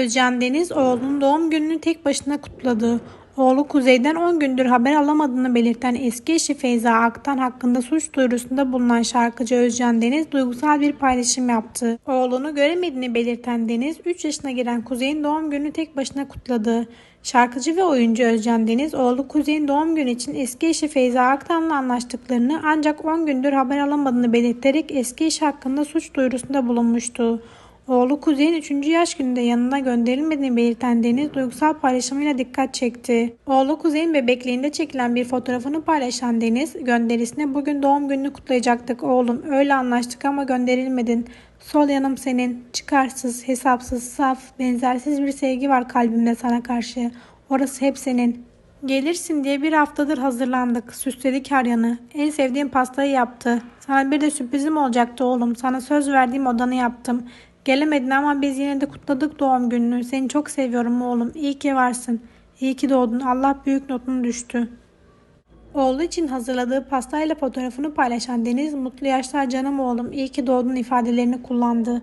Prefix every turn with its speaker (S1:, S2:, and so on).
S1: Özcan Deniz oğlunun doğum gününü tek başına kutladı. Oğlu Kuzey'den 10 gündür haber alamadığını belirten eski eşi Feyza Aktan hakkında suç duyurusunda bulunan şarkıcı Özcan Deniz duygusal bir paylaşım yaptı. Oğlunu göremediğini belirten Deniz 3 yaşına giren Kuzey'in doğum gününü tek başına kutladı. Şarkıcı ve oyuncu Özcan Deniz, oğlu Kuzey'in doğum günü için eski eşi Feyza Aktan'la anlaştıklarını ancak 10 gündür haber alamadığını belirterek eski eşi hakkında suç duyurusunda bulunmuştu. Oğlu Kuzey'in 3. yaş gününde yanına gönderilmediğini belirten Deniz duygusal paylaşımıyla dikkat çekti. Oğlu Kuzey'in bebekliğinde çekilen bir fotoğrafını paylaşan Deniz gönderisine bugün doğum gününü kutlayacaktık oğlum öyle anlaştık ama gönderilmedin. Sol yanım senin. Çıkarsız, hesapsız, saf, benzersiz bir sevgi var kalbimde sana karşı. Orası hep senin. Gelirsin diye bir haftadır hazırlandık. Süsledik her yanı. En sevdiğim pastayı yaptı. Sana bir de sürprizim olacaktı oğlum. Sana söz verdiğim odanı yaptım. Gelemedin ama biz yine de kutladık doğum gününü. Seni çok seviyorum oğlum. İyi ki varsın. İyi ki doğdun. Allah büyük notunu düştü. Oğlu için hazırladığı pastayla fotoğrafını paylaşan Deniz, mutlu yaşlar canım oğlum, iyi ki doğdun ifadelerini kullandı.